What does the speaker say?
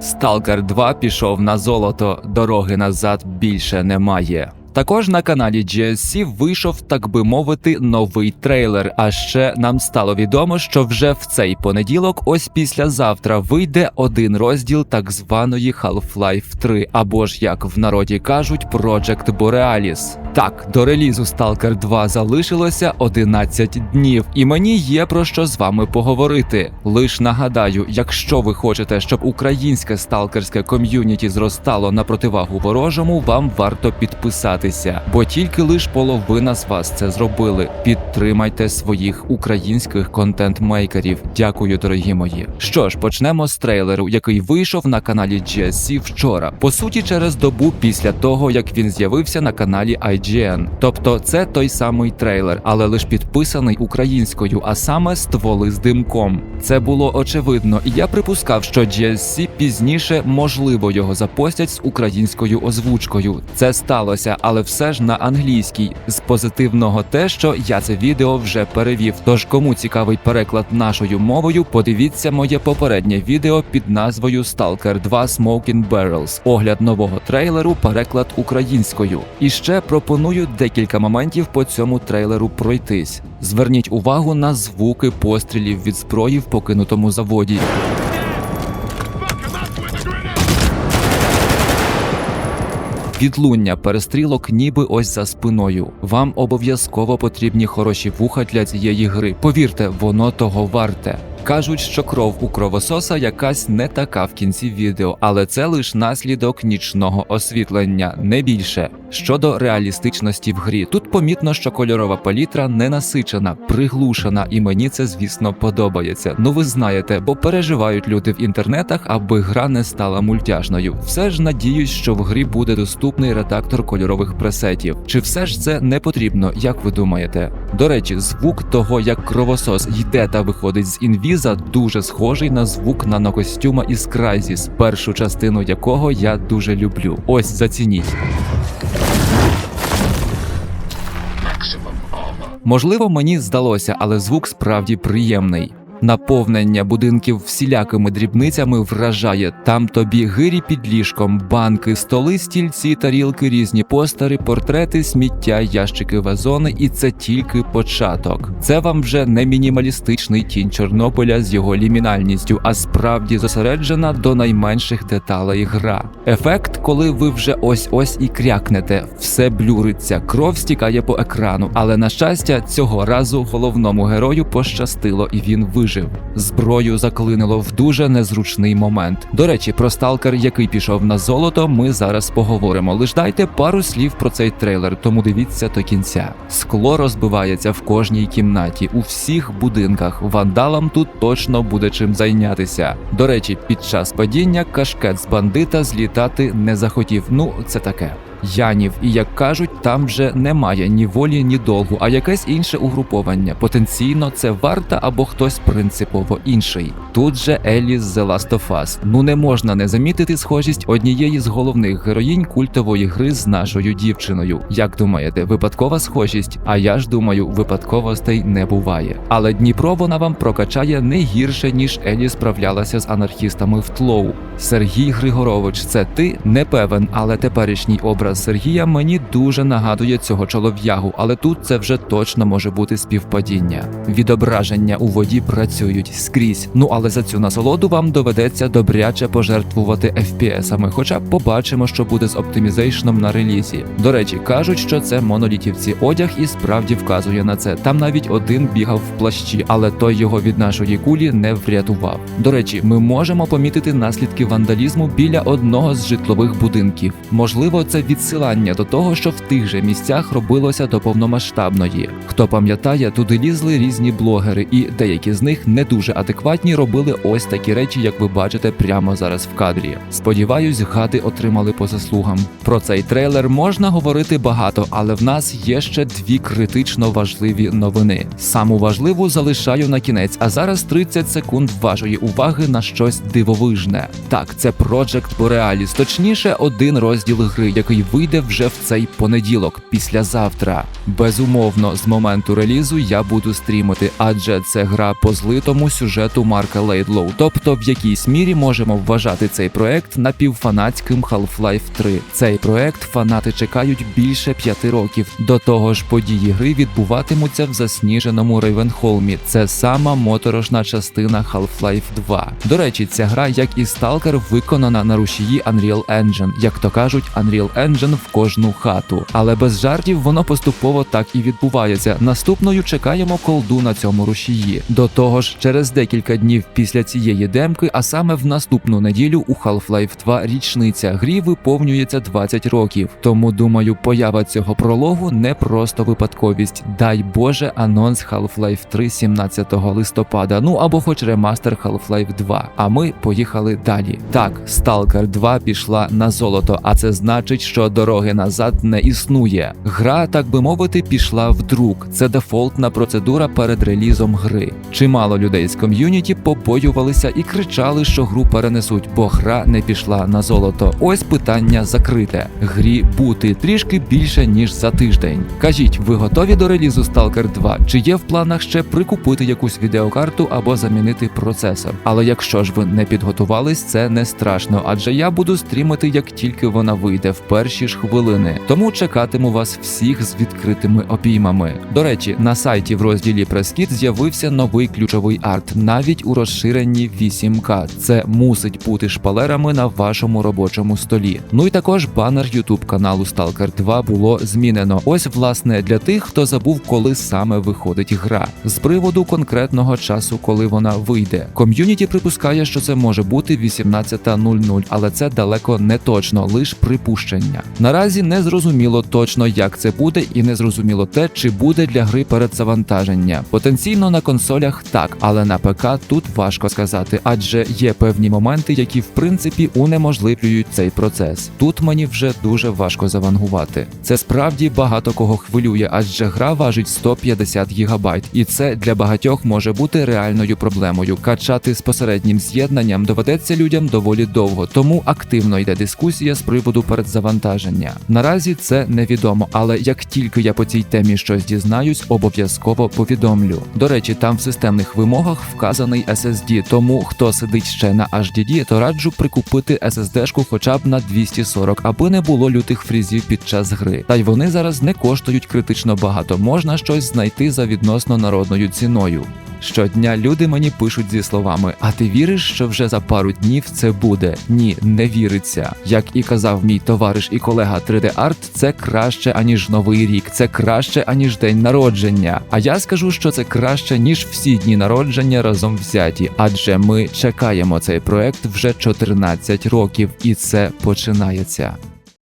Сталкер 2 пішов на золото, дороги назад більше немає. Також на каналі GSC вийшов, так би мовити, новий трейлер. А ще нам стало відомо, що вже в цей понеділок, ось післязавтра, вийде один розділ так званої Half-Life 3, або ж як в народі кажуть, Project Borealis. Так, до релізу Stalker 2 залишилося 11 днів, і мені є про що з вами поговорити. Лиш нагадаю, якщо ви хочете, щоб українське сталкерське ком'юніті зростало на противагу ворожому, вам варто підписатися, бо тільки лиш половина з вас це зробили. Підтримайте своїх українських контент-мейкерів. Дякую, дорогі мої. Що ж, почнемо з трейлеру, який вийшов на каналі GSC вчора. По суті, через добу після того, як він з'явився на каналі IGN. Тобто, це той самий трейлер, але лиш підписаний українською, а саме стволи з димком. Це було очевидно, і я припускав, що GSC пізніше можливо його запостять з українською озвучкою. Це сталося, але все ж на англійській. З позитивного те, що я це відео вже перевів. Тож кому цікавий переклад нашою мовою, подивіться моє попереднє відео під назвою Stalker 2 Smoking Barrels. Огляд нового трейлеру, переклад українською. І ще пропоную декілька моментів по цьому трейлеру пройтись. Зверніть увагу на звуки пострілів від зброї в покинутому заводі. Відлуння перестрілок ніби ось за спиною. Вам обов'язково потрібні хороші вуха для цієї гри. Повірте, воно того варте. Кажуть, що кров у кровососа якась не така в кінці відео, але це лише наслідок нічного освітлення, не більше. Щодо реалістичності в грі, тут помітно, що кольорова палітра не насичена, приглушена, і мені це, звісно, подобається. Ну ви знаєте, бо переживають люди в інтернетах, аби гра не стала мультяшною. Все ж надіюсь, що в грі буде доступний редактор кольорових пресетів. Чи все ж це не потрібно, як ви думаєте? До речі, звук того, як кровосос йде та виходить з інвіза, дуже схожий на звук нанокостюма із Crysis, першу частину якого я дуже люблю. Ось зацініть. Можливо, мені здалося, але звук справді приємний. Наповнення будинків всілякими дрібницями вражає. Там тобі гирі під ліжком, банки, столи, стільці, тарілки, різні постери, портрети, сміття, ящики, вазони, і це тільки початок. Це вам вже не мінімалістичний тінь Чорнобиля з його лімінальністю, а справді зосереджена до найменших деталей гра. Ефект, коли ви вже ось ось і крякнете, все блюриться, кров стікає по екрану. Але на щастя, цього разу головному герою пощастило, і він вижив. Зброю заклинило в дуже незручний момент. До речі, про сталкер, який пішов на золото, ми зараз поговоримо. Лиш дайте пару слів про цей трейлер, тому дивіться до кінця. Скло розбивається в кожній кімнаті, у всіх будинках. Вандалам тут точно буде чим зайнятися. До речі, під час падіння кашкет з бандита злітати не захотів. Ну, це таке. Янів, і як кажуть, там вже немає ні волі, ні долгу, а якесь інше угруповання. Потенційно це варта або хтось принципово інший. Тут же Елі з The Last of Us. Ну не можна не замітити схожість однієї з головних героїнь культової гри з нашою дівчиною. Як думаєте, випадкова схожість? А я ж думаю, випадковостей не буває. Але Дніпро вона вам прокачає не гірше ніж Елі справлялася з анархістами в тлоу. Сергій Григорович, це ти не певен, але теперішній образ Сергія мені дуже нагадує цього чолов'ягу, але тут це вже точно може бути співпадіння. Відображення у воді працюють скрізь. Ну але за цю насолоду вам доведеться добряче пожертвувати FPS-ами, хоча побачимо, що буде з оптимізейшном на релізі. До речі, кажуть, що це монолітівці одяг і справді вказує на це. Там навіть один бігав в плащі, але той його від нашої кулі не врятував. До речі, ми можемо помітити наслідки вандалізму біля одного з житлових будинків. Можливо, це відсилання до того, що в тих же місцях робилося до повномасштабної. Хто пам'ятає, туди лізли різні блогери, і деякі з них не дуже адекватні робили ось такі речі, як ви бачите прямо зараз в кадрі. Сподіваюсь, гади отримали по заслугам. Про цей трейлер можна говорити багато, але в нас є ще дві критично важливі новини. Саму важливу залишаю на кінець, а зараз 30 секунд вашої уваги на щось дивовижне. Так, це Project Borealis, точніше, один розділ гри, який вийде вже в цей понеділок, післязавтра. Безумовно, з моменту релізу я буду стрімити, адже це гра по злитому сюжету Марка Лейдлоу. Тобто, в якійсь мірі можемо вважати цей проект напівфанатським Half-Life 3. Цей проект фанати чекають більше п'яти років. До того ж, події гри відбуватимуться в засніженому Рейвенхолмі. Це сама моторошна частина Half-Life 2. До речі, ця гра, як і Stalker, виконана на рушії Unreal Engine, як то кажуть, Unreal Engine в кожну хату. Але без жартів воно поступово так і відбувається. Наступною чекаємо колду на цьому рушії. До того ж, через декілька днів після цієї демки, а саме в наступну неділю у Half-Life 2 річниця грі виповнюється 20 років. Тому думаю, поява цього прологу не просто випадковість. Дай Боже, анонс Half-Life 3 17 листопада. Ну або хоч ремастер Half-Life 2. А ми поїхали далі. Так, Stalker 2 пішла на золото, а це значить, що дороги назад не існує. Гра, так би мовити, пішла в друк. Це дефолтна процедура перед релізом гри. Чимало людей з ком'юніті побоювалися і кричали, що гру перенесуть, бо гра не пішла на золото. Ось питання закрите. Грі бути трішки більше ніж за тиждень. Кажіть, ви готові до релізу Stalker 2? Чи є в планах ще прикупити якусь відеокарту або замінити процесор? Але якщо ж ви не підготувались, це не страшно, адже я буду стрімити, як тільки вона вийде в перші ж хвилини. Тому чекатиму вас всіх з відкритими обіймами. До речі, на сайті в розділі Прескіт з'явився новий ключовий арт, навіть у розширенні 8К. Це мусить бути шпалерами на вашому робочому столі. Ну і також банер YouTube каналу Stalker 2 було змінено. Ось власне для тих, хто забув, коли саме виходить гра, з приводу конкретного часу, коли вона вийде. Ком'юніті припускає, що це може бути 18.00, але це далеко не точно, лише припущення. Наразі не зрозуміло точно, як це буде, і не зрозуміло те, чи буде для гри передзавантаження. Потенційно на консолях так, але на ПК тут важко сказати, адже є певні моменти, які в принципі унеможливлюють цей процес. Тут мені вже дуже важко завангувати. Це справді багато кого хвилює, адже гра важить 150 гігабайт, і це для багатьох може бути реальною проблемою. Качати з посереднім з'єднанням доведеться людям доволі довго, тому активно йде дискусія з приводу передзавантаження. Наразі це невідомо, але як тільки я по цій темі щось дізнаюсь, обов'язково повідомлю. До речі, там в системних вимогах вказаний SSD, тому хто сидить ще на HDD, то раджу прикупити SSD-шку хоча б на 240, аби не було лютих фрізів під час гри. Та й вони зараз не коштують критично багато. Можна щось знайти за відносно народною ціною. Щодня люди мені пишуть зі словами: А ти віриш, що вже за пару днів це буде? Ні, не віриться. Як і казав мій товариш і колега 3D Art, це краще аніж новий рік, це краще аніж день народження. А я скажу, що це краще ніж всі дні народження разом взяті, адже ми чекаємо цей проект вже 14 років, і це починається.